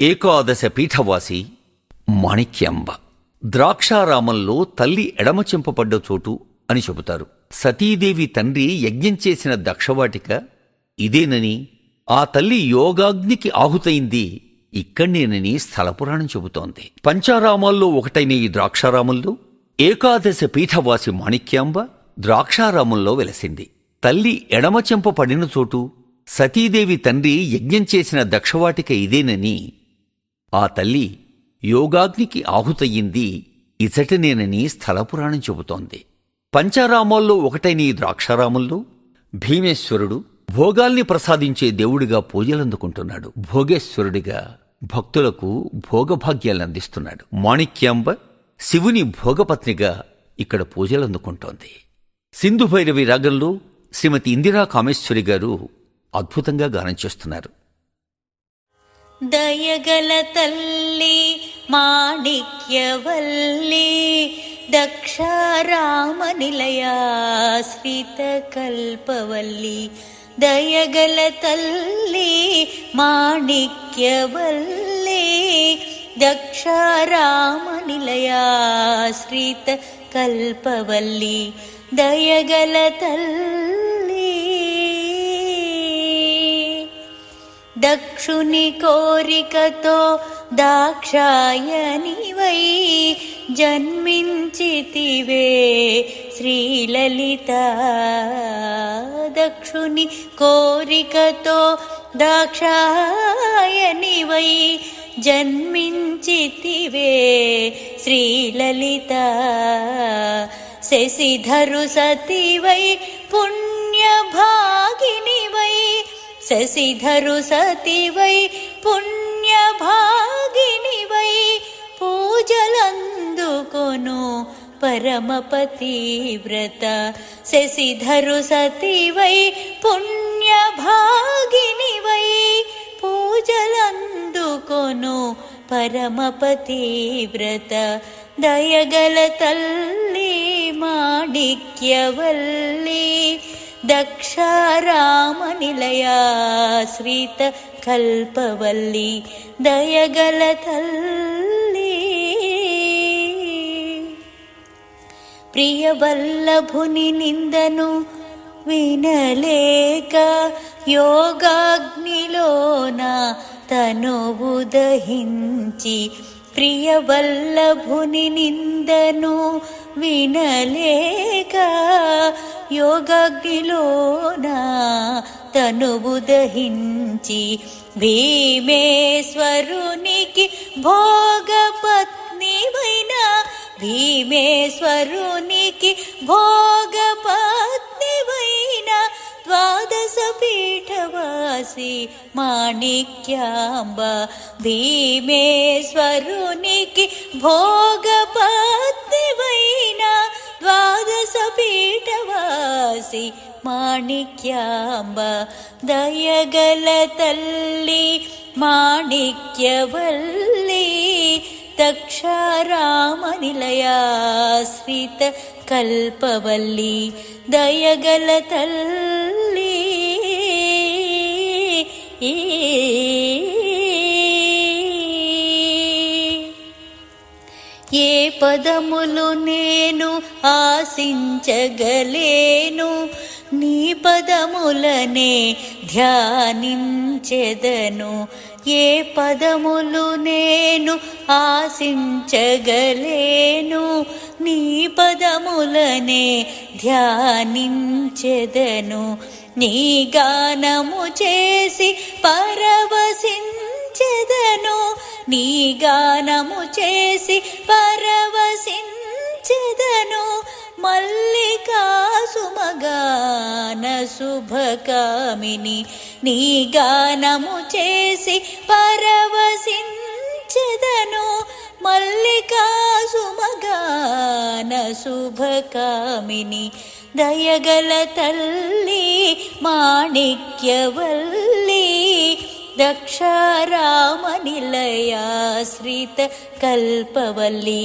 ఏకాదశ పీఠవాసి మాణిక్యాంబ. ద్రాక్షారామంలో తల్లి ఎడమచింపబడ్డ చోటు అని చెబుతారు. సతీదేవి తండ్రి యజ్ఞం చేసిన దక్షవాటిక ఇదేనని ఆ తల్లి యోగాగ్నికి ఆహుతైంది ఇక్కడనేనని స్థలపురాణం చెబుతోంది. పంచారామాల్లో ఒకటైన ఈ ద్రాక్షారామంలో ఏకాదశ పీఠవాసి మాణిక్యాంబ ద్రాక్షారామంలో వెలసింది. తల్లి ఎడమచెంప పడిన చోటు సతీదేవి తండ్రి యజ్ఞం చేసిన దక్షవాటిక ఇదేనని ఆ తల్లి యోగాగ్నికి ఆహుతయ్యింది. ఇచటనేనని స్థలపురాణం చెబుతోంది. పంచారామాల్లో ఒకటైన ఈ ద్రాక్షారామంలో భీమేశ్వరుడు భోగాల్ని ప్రసాదించే దేవుడిగా పూజలందుకుంటున్నాడు. భోగేశ్వరుడిగా భక్తులకు భోగభాగ్యాలను అందిస్తున్నాడు మాణిక్యాంబ శివుని భోగపత్నిగా ఇక్కడ పూజలందుకుంటోంది. సింధు భైరవి రాగంలో శ్రీమతి ఇందిరా కామేశ్వరి గారు అద్భుతంగా గానం చేస్తున్నారు. దయగల తల్లి మాణిక్యవల్లి దక్షారామ నిలయాశ్రిత కల్పవల్లి దయగల తల్లి మాణిక్యవల్లి దక్షారామ నిలయాశ్రిత కల్పవల్లి దయగల తల్లి దక్షుని కోరికతో దాక్షాయనివై జన్మించితివే శ్రీలలిత. దక్షుని కోరికతో దాక్షాయనివై జన్మించితివే శ్రీలలిత. శశిధరు సతివై పుణ్యభాగినివై శశిధరు సతివై పుణ్యభాగినివై పూజలందుకొను పరమపతి వ్రత. శశిధరు సతివై పుణ్యభాగినివై పూజలందుకొను పరమపతి వ్రత. దయగల తల్లి మాణిక్యవల్లి దక్షారామనిలయ శ్రీత కల్పవల్లి దయగల తల్లి ప్రియవల్లభుని నిందను వినలేక యోగాగ్నిలోన తను ఉదహించి ప్రియవల్లభుని నింద నిందను వినలేక యోగాగ్నిలోన తనువు దహించి భీమేశ్వరునికి భోగపత్నివైన భీమేశ్వరునికి భోగపత్నివైన ద్వాదశ పీఠవాసి మాణిక్యాంబ భీమేశ్వరునికి భోగ పీఠవాసి మాణిక్యాంబ దయగల తల్లి మాణిక్యవల్లి దక్షారామ శ్రీత కల్పవల్లి దయగల తల్లి ఏ పదములు నేను ఆశించగలేను. నీ పదములనే ధ్యానించెదను. ఏ పదములు నేను ఆశించగలేను. నీ పదములనే ధ్యానించెదను. నీ గానము చేసి పర నీ గానము చేసి పరవశించెదను. మల్లికా సుమగాన శుభకామిని నీ గానము చేసి పరవశించెదను. మల్లికా సుమగాన శుభకామిని దయగల తల్లి మాణిక్యవల్లి దక్షారామ నిలయాశ్రిత కల్పవల్లి